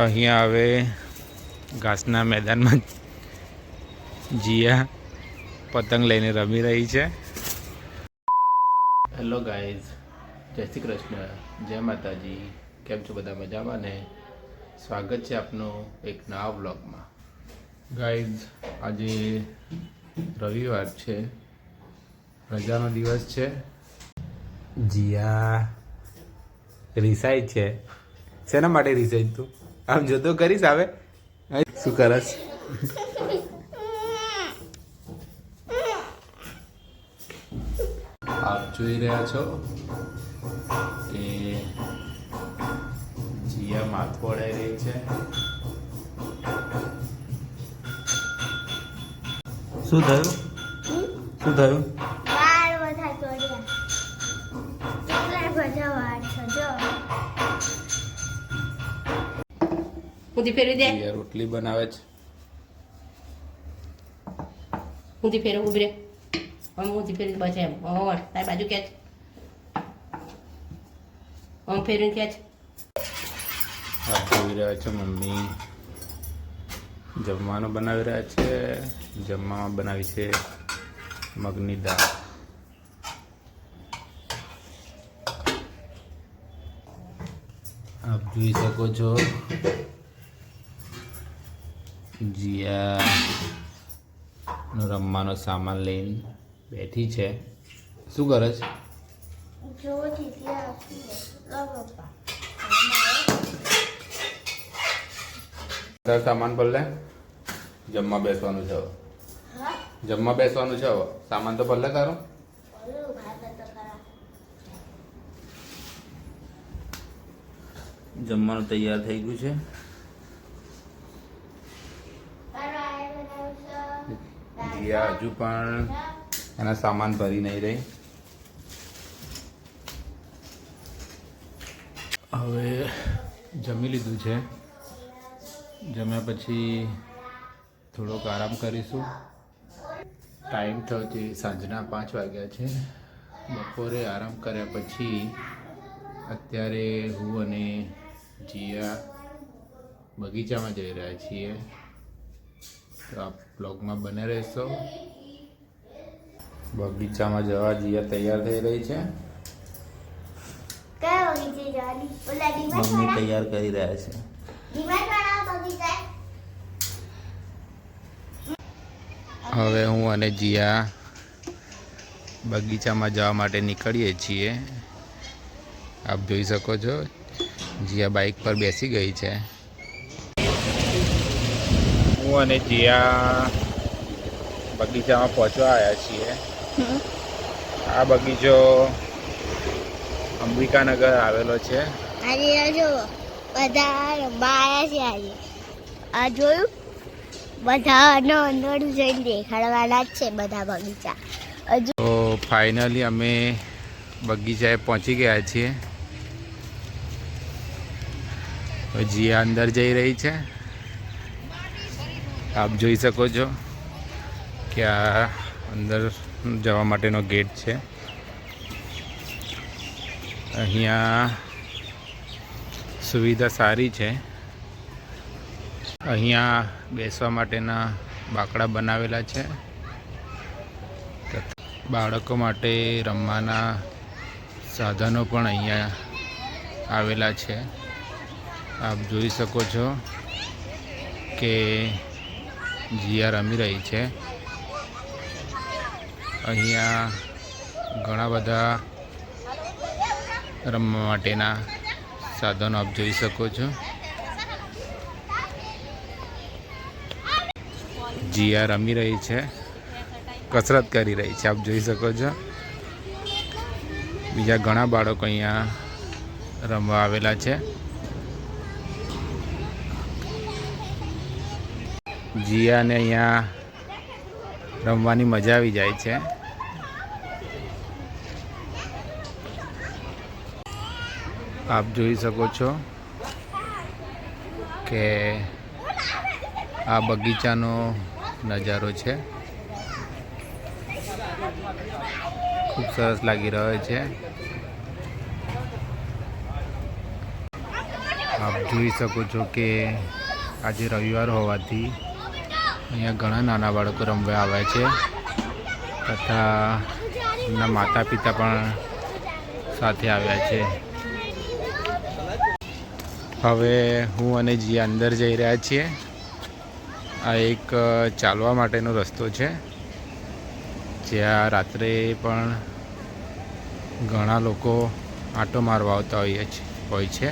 અહીંયા હવે ઘાસના મેદાનમાં જીયા પતંગ લઈને રમી રહી છે. હેલો ગાઈઝ જય શ્રી કૃષ્ણ, જય માતાજી, કેમ છો બધા મજામાં ને? સ્વાગત છે આપનું એક નવા બ્લોગમાં ગાઈઝ આજે રવિવાર છે, રજાનો દિવસ છે. જીયા રિસાઈ છે. શેના માટે રિસાઈ તું? આમ જોતો કરીશ આવે શું કરસ આપ જોઈ રહ્યા છો કે જીયા માથું અડાઈ રહી છે. શું થયું? શું થયું? ઊંધી ફેરવી દે. રોટલી બનાવે છે. ઊંધી ફેરવ ઊભી રે. આમ ઊંધી ફેરવી બસ એમ ઓર તારી બાજુ કેચ. આમ ફેરવીને કેચ. જોઈ રહ્યા છે મમ્મી. જમવાનું બનાવી રહ્યા છે. જમવામાં બનાવી છે મગની દાળ. આપ જોઈ શકો છો જીયા રમવાનો સામાન લઈને બેઠી છે. શું કરે છે? તાર સામાન પર લે જમવા બેસવાનું છે હવે. જમવા બેસવાનું છે હવે. સામાન તો પર લે ખરા. જમવાનું તૈયાર થઈ ગયું છે. જીયા હજુ પણ એના સામાન ભરી નહીં રહી. હવે જમી લીધું છે. જમ્યા પછી થોડોક આરામ કરીશું. ટાઈમ થયો છે સાંજના પાંચ વાગ્યા છે. બપોરે આરામ કર્યા પછી અત્યારે હું અને જીયા બગીચામાં જઈ રહ્યા છીએ. તો આપ બ્લોગમાં બને રહેશો. બગીચામાં જવા જીયા તૈયાર થઈ રહી છે. મમ્મી તૈયાર કરી રહ્યા છે. હવે હું અને જીયા બગીચામાં જવા માટે નીકળીએ છીએ. આપ જોઈ શકો છો જીયા બાઇક પર બેસી ગઈ છે. હું અને જીયા બગીચામાં પહોંચવા આવ્યા છીએ. આ બગીચો અંબિકાનગર આવેલો છે. આજે જો બધા રમવા આવ્યા છે આજે. આ જોયું? બધા અંદર જઈને દેખાડવાના જ છે બધા બગીચા. હજુ તો ફાઇનલી અમે બગીચાએ પહોંચી ગયા છીએ. જીયા અંદર જઈ રહી છે. આપ જોઈ શકો છો કે આ અંદર જવા માટેનો ગેટ છે. અહીંયા સુવિધા સારી છે. અહીંયા બેસવા માટેના બાકડા બનાવેલા છે. બાળકો માટે રમવાના સાધનો પણ અહીંયા આવેલા છે. આપ જોઈ શકો છો કે જીયા રમી રહી છે. અહીંયા ઘણા બધા રમવા માટેના સાધનો આપ જોઈ શકો છો. જીયા રમી રહી છે. કસરત કરી રહી છે, આપ જોઈ શકો છો. બીજા ઘણા બાળકો અહીંયા રમવા આવેલા છે. જીયાને અહીંયા રમવાની મજા આવી જાય છે. આપ જોઈ શકો છો કે આ બગીચાનો નજારો છે. ખૂબ સરસ લાગી રહ્યો છે. આપ જોઈ શકો છો કે આજે રવિવાર હોવાથી અહીંયા ઘણા નાના બાળકો રમવા આવ્યા છે. તથા એમના માતા પિતા પણ સાથે આવ્યા છે. હવે હું અને જી અંદર જઈ રહ્યા છીએ. આ એક ચાલવા માટેનો રસ્તો છે. જ્યાં રાત્રે પણ ઘણા લોકો આંટો મારવા આવતા છે, હોય છે.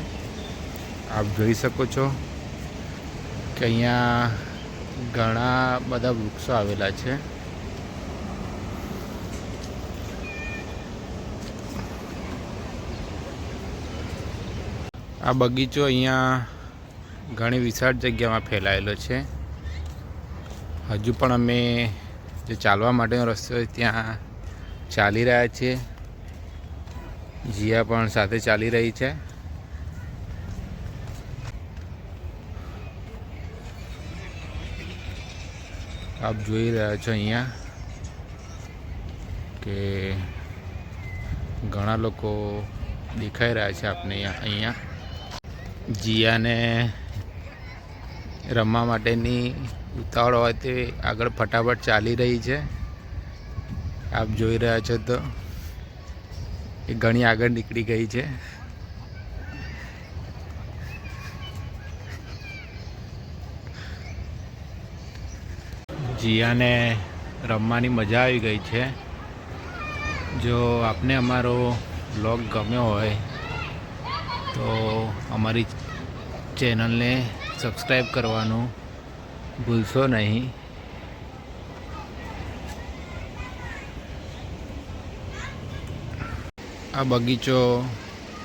આપ જોઈ શકો છો કે અહીંયા ઘણા બધા વૃક્ષો આવેલા છે. આ બગીચો અહીંયા ઘણી વિશાળ જગ્યામાં ફેલાયેલો છે. હજુ પણ અમે જે ચાલવા માટેનો રસ્તો હોય ત્યાં ચાલી રહ્યા છીએ. જીયા પણ સાથે ચાલી રહી છે. આપ જોઈ રહ્યા છો અહીંયા કે ઘણા લોકો દેખાઈ રહ્યા છે આપને અહીંયા. જીયાને રમવા માટેની ઉતાવળ હોય તે આગળ ફટાફટ ચાલી રહી છે. આપ જોઈ રહ્યા છો તો એ ઘણી આગળ નીકળી ગઈ છે. જીયાને રમવાની મજા આવી ગઈ છે. જો આપને અમારો બ્લોગ ગમ્યો હોય, તો અમારી ચેનલને સબસ્ક્રાઈબ કરવાનું ભૂલશો નહીં. આ બગીચો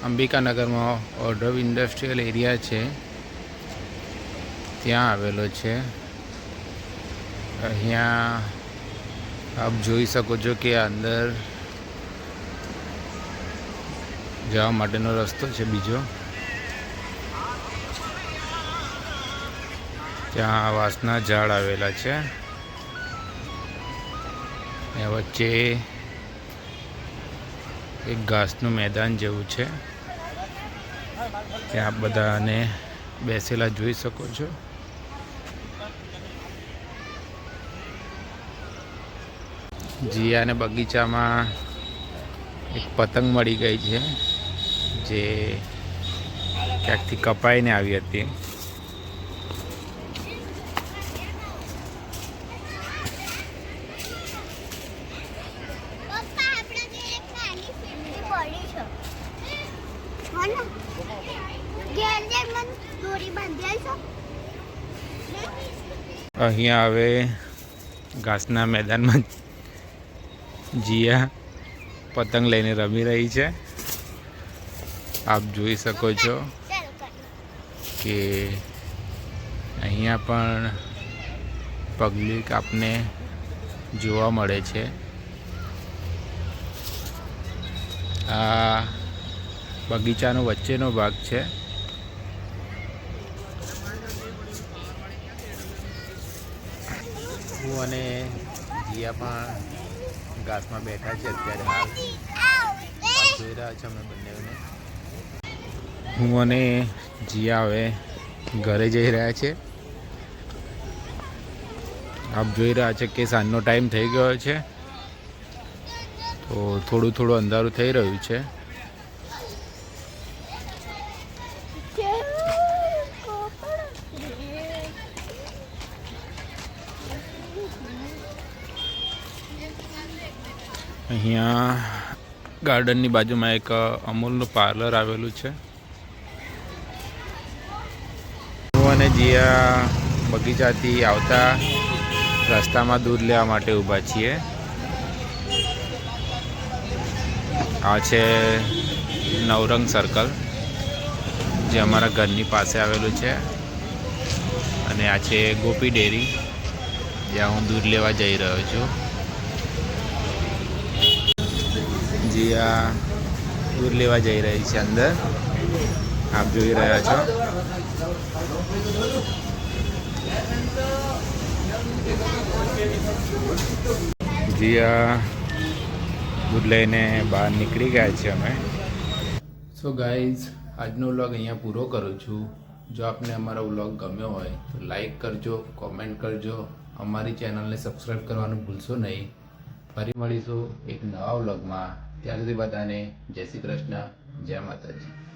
અંબિકાનગરમાં ઓર્ડર ઇન્ડસ્ટ્રીયલ એરિયા છે. ત્યાં આવેલો છે. અહીંયા આપ જોઈ શકો છો કે અંદર જવા માટેનો રસ્તો છે બીજો. ત્યાં વાંસના ઝાડ આવેલા છે. ને વચ્ચે એક ઘાસનું મેદાન જેવું છે. ત્યાં બધાને બેસેલા જોઈ શકો છો. જીયાને બગીચામાં એક પતંગ મળી ગઈ છે જે ક્યાંકથી કપાઈને આવી હતી. અહીંયા હવે ઘાસના મેદાનમાં જીયા પતંગ લઈને રમી રહી છે. આપ જોઈ શકો છો કે અહીંયા પણ પબ્લિક આપને જોવા મળે છે. આ બગીચાનો વચ્ચેનો ભાગ છે. હું અને જીયા પણ ઘાસમાં બેઠા છે અત્યારે હાલ. જોઈ રહ્યા છે અમે બંનેને. હું અને જીયા હવે ઘરે જઈ રહ્યા છે. આપ જોઈ રહ્યા છે કે સાંજનો ટાઈમ થઈ ગયો છે. તો થોડું થોડું અંધારું થઈ રહ્યું છે. અહીંયા ગાર્ડનની બાજુમાં એક અમૂલનું પાર્લર આવેલું છે. હું અને જીયા બગીચાથી આવતા રસ્તામાં દૂધ લેવા માટે ઊભા છીએ. આ છે નવરંગ સર્કલ, જે અમારા ઘરની પાસે આવેલું છે. અને આ છે ગોપી ડેરી, જ્યાં હું દૂધ લેવા જઈ રહ્યો છું. જીયા દૂર લેવા જઈ રહી છે અંદર. આપ જોઈ રહ્યા છો. જીયા દૂધ લઈને બહાર નીકળી ગયા છે અમે. સો ગાઈઝ આજનો વ્લોગ અહીંયા પૂરો કરું છું. જો આપને અમારો વ્લોગ ગમ્યો હોય, તો લાઈક કરજો કોમેન્ટ કરજો. અમારી ચેનલને સબસ્ક્રાઈબ કરવાનું ભૂલશો નહીં. ફરી મળીશું એક નવા વ્લોગમાં. ત્યાં સુધી બધાને જય શ્રી કૃષ્ણ જય માતાજી.